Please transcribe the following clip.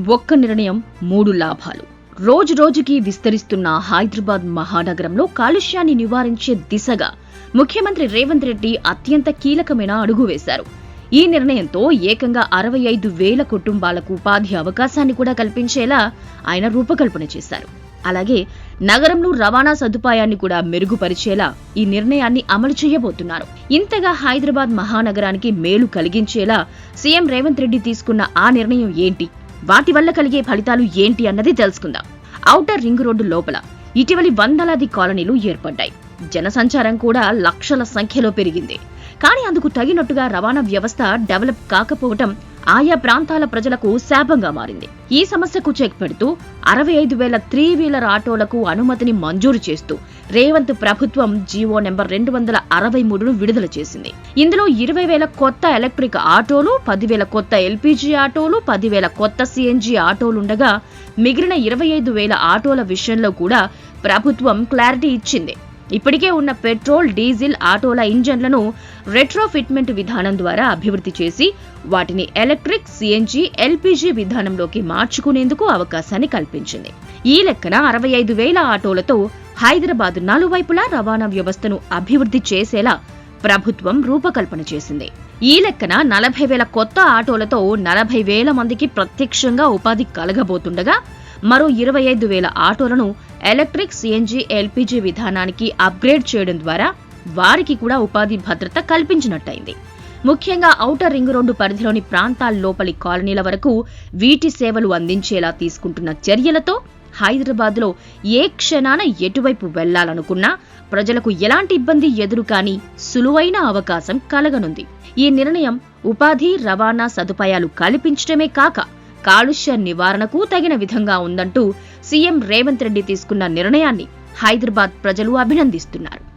ఒక్క నిర్ణయం మూడు లాభాలు. రోజు రోజుకి విస్తరిస్తున్న హైదరాబాద్ మహానగరంలో కాలుష్యాన్ని నివారించే దిశగా ముఖ్యమంత్రి రేవంత్ రెడ్డి అత్యంత కీలకమైన అడుగు వేశారు. ఈ నిర్ణయంతో ఏకంగా అరవై ఐదు వేల కుటుంబాలకు ఉపాధి అవకాశాన్ని కూడా కల్పించేలా ఆయన రూపకల్పన చేశారు. అలాగే నగరంలో రవాణా సదుపాయాన్ని కూడా మెరుగుపరిచేలా ఈ నిర్ణయాన్ని అమలు చేయబోతున్నారు. ఇంతగా హైదరాబాద్ మహానగరానికి మేలు కలిగించేలా సీఎం రేవంత్ రెడ్డి తీసుకున్న ఆ నిర్ణయం ఏంటి? వాటి వల్ల కలిగే ఫలితాలు ఏంటి అన్నది తెలుసుకుందాం. ఔటర్ రింగ్ రోడ్డు లోపల ఇటీవలి వందలాది కాలనీలు ఏర్పడ్డాయి. జనసంచారం కూడా లక్షల సంఖ్యలో పెరిగింది. కానీ అందుకు తగినట్టుగా రవాణా వ్యవస్థ డెవలప్ కాకపోవటం ఆయా ప్రాంతాల ప్రజలకు శాపంగా మారింది. ఈ సమస్యకు చెక్ పెడుతూ అరవై ఐదు వేల త్రీ వీలర్ ఆటోలకు అనుమతిని మంజూరు చేస్తూ రేవంత్ ప్రభుత్వం జీవో నెంబర్ రెండు వందల అరవై మూడును విడుదల చేసింది. ఇందులో ఇరవై వేల కొత్త ఎలక్ట్రిక్ ఆటోలు పదివేల కొత్త ఎల్పీజీ ఆటోలు పదివేల కొత్త సిఎన్జీ ఆటోలుండగా మిగిలిన ఇరవై ఐదు వేల ఆటోల విషయంలో కూడా ప్రభుత్వం క్లారిటీ ఇచ్చింది. ఇప్పటికే ఉన్న పెట్రోల్ డీజిల్ ఆటోల ఇంజన్లను రెట్రోఫిట్మెంట్ విధానం ద్వారా అభివృద్ధి చేసి వాటిని ఎలక్ట్రిక్ సిఎన్జి ఎల్పిజి విధానంలోకి మార్చుకునేందుకు అవకాశాన్ని కల్పించింది. ఈ లెక్కన అరవై ఐదు వేల ఆటోలతో హైదరాబాద్ నలువైపులా రవాణా వ్యవస్థను అభివృద్ధి చేసేలా ప్రభుత్వం రూపకల్పన చేసింది. ఈ లెక్కన నలభై వేల కొత్త ఆటోలతో నలభై వేల మందికి ప్రత్యక్షంగా ఉపాధి కలగబోతుండగా మరో ఇరవై ఐదు వేల ఆటోలను ఎలక్ట్రిక్ సిఎన్జి ఎల్పిజి విధానానికి అప్గ్రేడ్ చేయడం ద్వారా వారికి కూడా ఉపాధి భద్రత కల్పించినట్టయింది. ముఖ్యంగా ఔటర్ రింగ్ రోడ్డు పరిధిలోని ప్రాంతాల లోపలి కాలనీల వరకు వీటి సేవలు అందించేలా తీసుకుంటున్న చర్యలతో హైదరాబాద్లో ఏ క్షణాన ఎటువైపు వెళ్ళాలనుకున్నా ప్రజలకు ఎలాంటి ఇబ్బంది ఎదురు కాని సులువైన అవకాశం కలగనుంది. ఈ నిర్ణయం ఉపాధి రవాణా సదుపాయాలు కల్పించడమే కాక కాలుష్య నివారణకు తగిన విధంగా ఉందంటూ సీఎం రేవంత్ రెడ్డి తీసుకున్న నిర్ణయాన్ని హైదరాబాద్ ప్రజలు అభినందిస్తున్నారు.